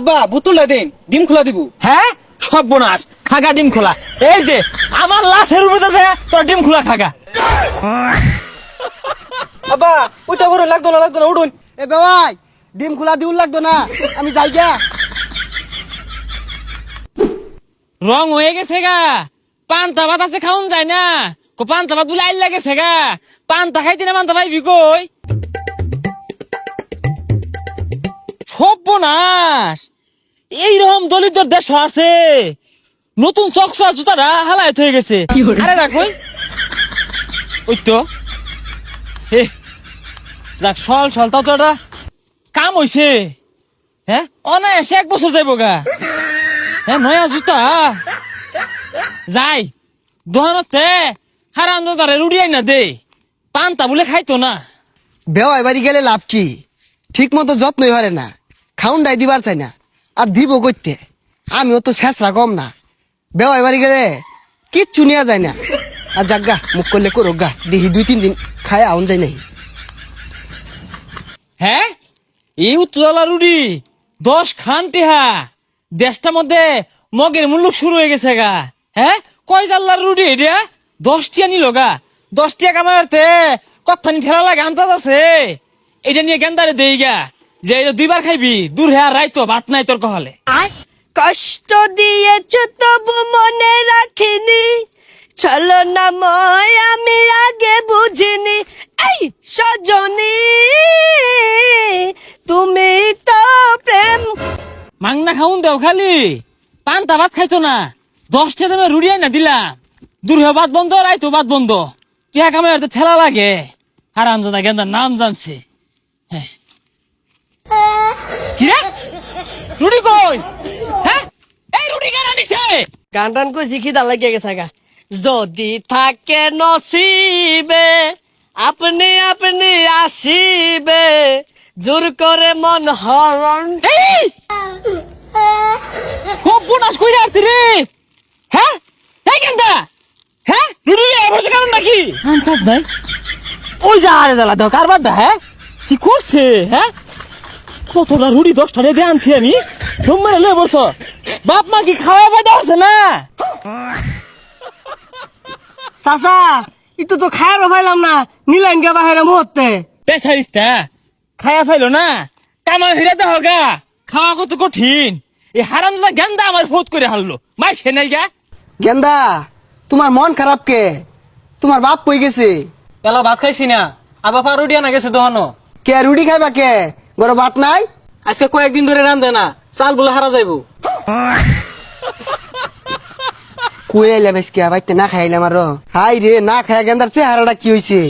আব্বা বুতুলটা দিন ডিম খোলা দিব। হ্যাঁ? সর্বনাশ খাগা ডিম খোলা। এই যে আমার লাশের উপরে আছে তোর ডিম খোলা খাগা। আব্বা ওইটা বড় লাগতো না লাগতো না উঠুন। এ বেবাই ডিম খোলা দিউল লাগতো না আমি যাই গা। রং হয়ে গেছে গা। পান্তা ভাত আছে খাওন যায় না। কো পান্তা ভাত বলে আইল লাগেছে গা। পান্তা খাইতে না পান্তা পাইবি কই? সর্বনাশ। এইরকম দলিতর দেশ আছে। নতুন চকসা জুতাটা হালায় হয়ে গেছে। আরে রাখই ওই তো। হে সল সল তাও তো এটা কাম হইছে। হ্যাঁ অনায়াসে এক বছর যাইব গা। হ্যাঁ নয়া জুতা। যাই দোকানতে হারান দাদারে রুড়িয়াই না দে। পান্তা বলে খাইতো না। বেওয়াই বাড়ি গেলে লাভ কি? ঠিক মতো যত্নই হরে না। খাউন ডাই দিবার চাই না। আর দিব করতে আমিও তো শেষরা কম না। বেওয়াই বাড়ি গেলে কিচ্ছু নেওয়া যায় না। আর যাক গা, মুখ করলে করো গা। দেখি দুই তিন দিন খায় আউন যায় নাই। হ্যাঁ? এই উত্তলা রুড়ি, দশ খান টেহা। দেশটার মধ্যে মগের মূল্য শুরু হয়ে গেছে গা। হ্যাঁ? কয় জাল্লার রুড়ি এটা দশটিয়া নিল গা। দশটিয়া কামাতে কথানি ঠেলা লাগে আন্দাজ আছে? এটা নিয়ে গেন্দারে দেই গা। যে এটা দুইবার খাইবি দূর হ্যাঁ রাইতো ভাত নাই তোর কহলে। কষ্ট দিয়েছ তবু মনে রাখিনি চলো না ময় আমি আগে বুঝিনি এই সজনী তুমি তো প্রেম মাংনা খাউন দেও খালি। পান্তা ভাত খাইতো না? দশটা দামে রুড়িয়াই না দিলাম দূর হয়ে ভাত বন্ধ রাইতো ভাত বন্ধ। টিয়া কামাই তো ঠেলা লাগে। হারাম জানা গেন্দার নাম জানছে। হ্যাঁ। কিরে? রুড়ি কই? হ্যাঁ? এই রুড়ি কেন নিছে গান টান কই শিখিদা লাগিয়ে গেছে গা যদি থাকে নসিবে আপনি আপনি আসিবে জোর করে মন হরণ। খুব বোনাস কই আসছি রে। হ্যাঁ? এই গেন্দা হ্যাঁ? রুড়ি এবার কারণ নাকি আন্তাজ নাই ওই যা আরে দালা দাও কারবার দা হ্যাঁ? কি করছে হ্যাঁ? কতটা রুড়ি দশটা রেঁধে আনছি আমি? তোমরা লে বলছ বাপ মা কি খাওয়া পাইতে হচ্ছে না? চাচা একটু তো খায়ারও পাইলাম না নিলেন গে বাহিরে মুহূর্তে। পেশারিস্তা খাওয়া ফাইলো না? কামা হিরাতে হগা। খাওয়া কত কঠিন। এই হারাম দাদা গেন্দা আমার করে হারলো। মাই সে নাই গা। গেন্দা তোমার মন খারাপ কে? তোমার বাপ কই গেছে? এলা ভাত খাইছি না। আবার পা রুটি আনা গেছে দোহানো। কে রুটি খাইবা কে? গরো ভাত নাই? আজকে কয়েকদিন ধরে রান্ধে না চাল বলে হারা যাইব। কুয়ে এলে বেশ কে বাইতে না খাইলাম আরও। হাই রে না খাইয়া গেন্দার চেহারাটা কি হইছে?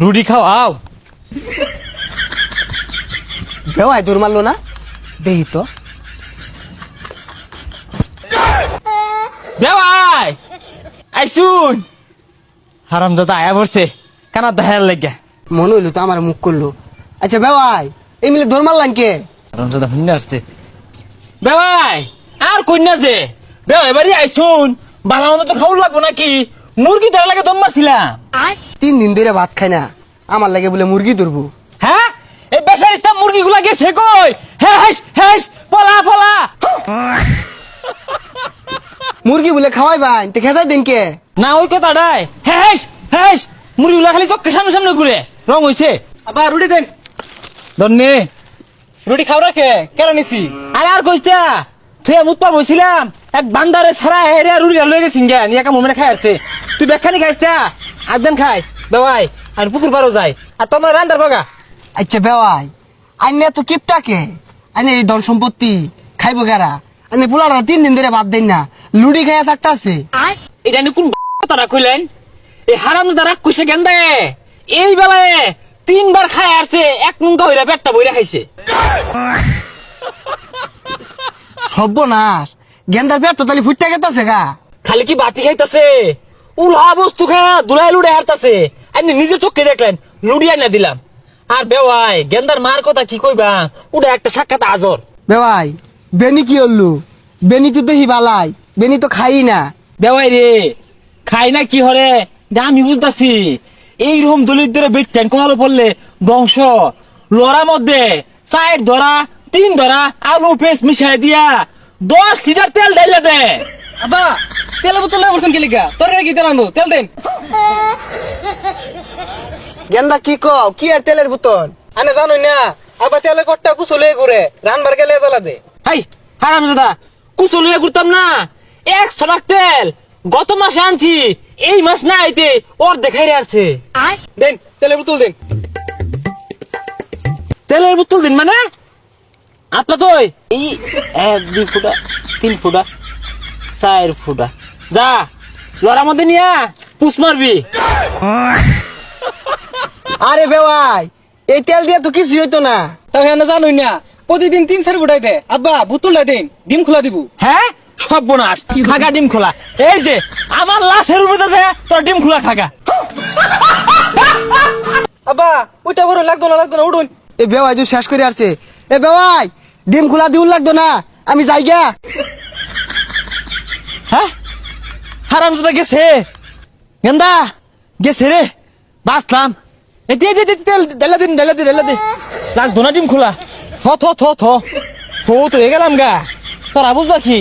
রুটি খাওয়াও বেওয়াই দূর মারলো না? দেহি তো। বেওয়াই আইসুন হারাম দাদা আয়া পড়ছে কানা দেখার লাগে মনে হইল তো আমার মুখ করল। আচ্ছা বেওয়াই এই মিলে দৌড় মারলাম কে? হারাম দাদা হুন্নে আসছে বেওয়াই আর কন্যা যে? বেওয়াই বাড়ি আইসুন। বালা মতো তো খাওয়া লাগবো নাকি? মুরগি ধরা লাগে দম মারছিলাম। তিন দিন ধরে ভাত খাই না। আমার লাগে বলে মুরগি ধরবো। হ্যাঁ? এই বেসারিস্তা মুরগি গুলা গেছে কই? হেস হেস পলা পলা। মুরগি বলে খাওয়াই ভাই তে খেতাই দিন কে? না ওই কথাটাই। হেস হেস মুরগি গুলা খালি চক্কের সামনে সামনে ঘুরে। রং হইছে। আবার রুটি দেন। ধন্যে রুটি খাও রাখে কেন নিছি? আরে আর কইস্তা তুই মুত পার বইছিলাম এক বান্দারে ছাড়া হেরে আর উড়িয়া লয়ে গা নিয়ে মোমেনে খাই আসছে তুই বেখানি খাইস্তা একদিন খাইস বেওয়াই আর পুকুর পারও যাই। আর তোমার রান্দার বাগা? আচ্ছা বেওয়াই আইনে তো কিপটা কে? আইনে এই ধন সম্পত্তি খাইবো গেরা আইনে পোলারা তিন দিন ধরে ভাত দেন না লুডি খাইয়া থাকতাছে। এটা কোন তারা কইলেন? এই হারাম দ্বারা কইছে গেন্দা এই বেলায় তিনবার খাই আসছে এক মুঙ্গা হইরা পেটটা বইরা খাইছে। সর্বনাশ। গেন্দার পেট তো তালি ফুটতে গেতাছে গা। খালি কি বাতি খাইতাছে? উলহা বস্তু খায় দুলাই লুড়ে হারতাছে। আপনি নিজে চোখে দেখলেন লুড়িয়া না দিলাম। আর বেওয়াই গেন্দার মার কথা কি কইবা? ওটা একটা সাক্ষাৎ আজর। বেওয়াই বেনি কি হল্লু? বেনি তো দেহি বালাই বেনি তো খাই না। বেওয়াই রে খাই না কি হরে? আমি বুঝতাছি। এইরকম দলিত ধরে বেটতেন কোহালো পড়লে বংশ লড়া মধ্যে চায়ের ধরা তিন ধরা আলু পেস্ট মিশাই দিয়া দশ লিটার তেল ঢাইলে দে। আব্বা তেল বোতল লয়ে বলছেন কিলিকা তোর কি তেল আনব? তেল দেন। গেন্দা কি কও? কি আর তেলের বোতল? আনে জানোই না আব্বা তেলে কট্টা কুচলে ঘুরে রানবার গেলে জ্বালা দে হাই হারাম দাদা কুচলিয়ে ঘুরতাম না একশো লাখ তেল। গত মাসে আনছি এই মাস না আইতে ওর দেখাই আসছে। দেন তেলের বোতল দেন। তেলের বোতল দিন মানে? আপনার তো এই এক দুই ফুটা তিন ফুটা চার ফুটা। যা লড়ার মধ্যে নিয়া পুষ মারবি। আরে বেওয়াই এই তেল দিয়ে তো কিছুই হইতো না। তাও হ্যাঁ জানোই না প্রতিদিন তিন চার ফুটাই দে। আব্বা বোতলটা দেন ডিম খোলা দিব। হ্যাঁ? সব বোনাস। খাগা ডিম খোলা। এই যে আমার লাশের উপরে আছে তোর ডিম খোলা খাগা। আব্বা ওইটা বড় লাগতো না লাগতো না উঠুন। এ বেওয়াই তো শেষ করে আসছে। এ বেওয়াই ডিম খোলা দিউল লাগতো না আমি যাই গা হ্যাঁ? হারাম দাদা গেছে। গেন্দা গেছে রে। বাঁচলাম। এ দিয়ে দিয়ে দিয়ে তেল ঢেলে দিন ঢেলে দিন ঢেলে দিন লাগতো না ডিম খোলা। থ থ থ থ। তো হয়ে গেলাম গা। তোরা বুঝবা কি?